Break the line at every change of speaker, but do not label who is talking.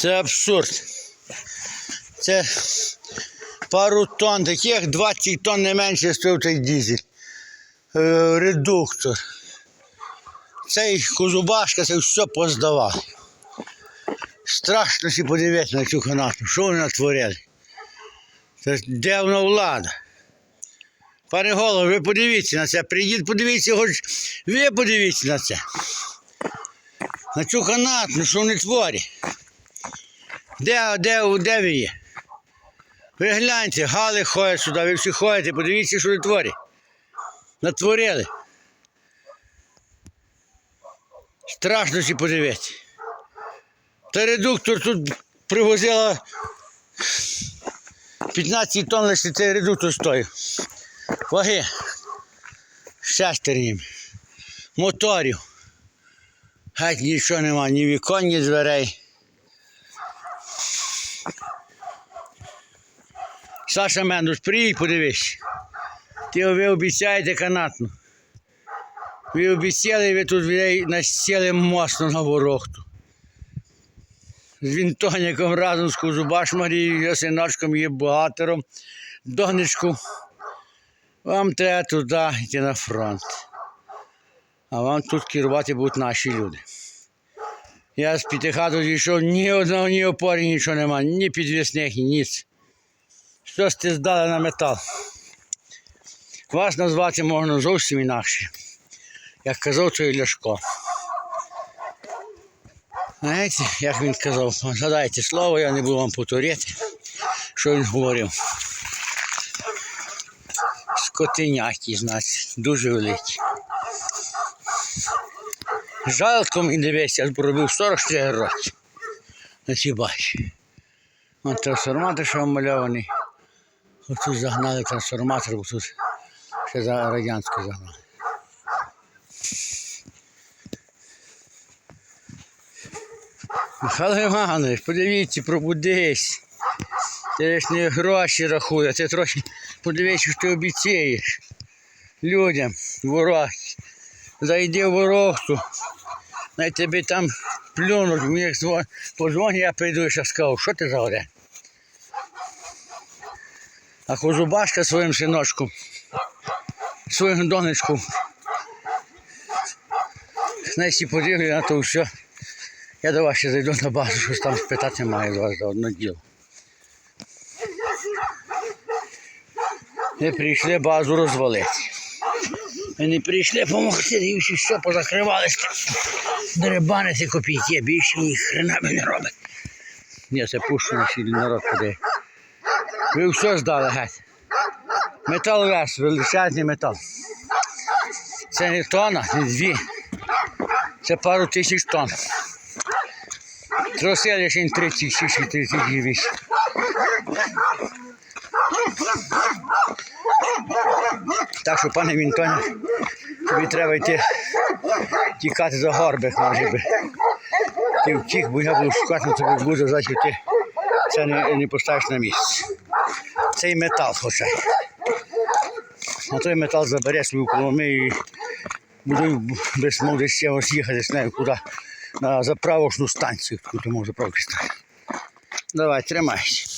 Це абсурд. Це пару тонн, таких 20 тонн не менше стоїв цей дизель. Е, редуктор. Цей козубашка це все поздавав. Страшно подивитися на цю канату, що вони натворили. Це де влада? Пане голово, ви подивіться на це. Прийдіть, подивіться, хоч ви подивіться на це. На цю канатну, що вони творять. Де, де, де ви є? Ви гляньте, гали ходять сюди, ви всі ходите, подивіться, що вони творять. Натворили. Страшно всі подивитися. Та редуктор тут привозила 15 тонн лише цей редуктор стоїв. Ваги. Шестернім. Моторів. Геть нічого нема, ні вікон, ні дверей. Саша Мендус, приїдь, подивись. Ти ви обіцяєте канатну. Ви обіцяли, ви тут насіли мосно на ворохту. З вінтоніком разом з Кузубаш Марією, синочком і бухгалтером, донечку. Вам треба туди йти на фронт. А вам тут керувати будуть наші люди. Я з п'ятихату зійшов, ні одного, ні опори, нічого нема, ні підвісних, ніц. Щось ти здали на метал. Вас назвати можна зовсім інакше. Як казав той Ляшко. Знаєте, як він казав, згадайте слово, я не буду вам повторити, що він говорив. Скотиняки, значить, дуже великі. Жалко мені дивися, я пробив 44 роки. На цій бачі. От трансформатор, що малюваний. Тут загнали трансформатор, бо тут ще за радянську загнали. Михайло Іванович, подивіться, пробудись. Ти ж не гроші рахує, ти трохи подивись, що ти обіцяєш. Людям, ворог. Зайди в ворогту. Най тобі там плюнуть, мені подзвоню, я прийду і ще скажу, що ти за один? А Козубашка своїм синочком, своїм донечком. Знаєш, і подивлю на то все. Я до вас ще зайду на базу, щось там спитати маю з вас за одне діло. Ми прийшли базу розвалити. Ми не прийшли допомогти, і все позакривалися. Деребанити копійки, більше ні хрена не робить. Ні, це пущу на сіль народ туди. Ви все здали геть. Метал весь, величезний метал. Це не тонна, не дві. Це пару тисяч тонн. Тросили ще й 36 і 38. Так що, пане Вінтоні, тобі треба йти тікати за горбик, може би. Ти втік, бо я буду шукати, на тобі буду значить ти це не, не поставиш на місце. Цей метал хоча. А той метал забере свою коломи і буду без мов ще ось їхати, з нею куди на заправочну станцію, яку може заправки стати. Давай, тримайся.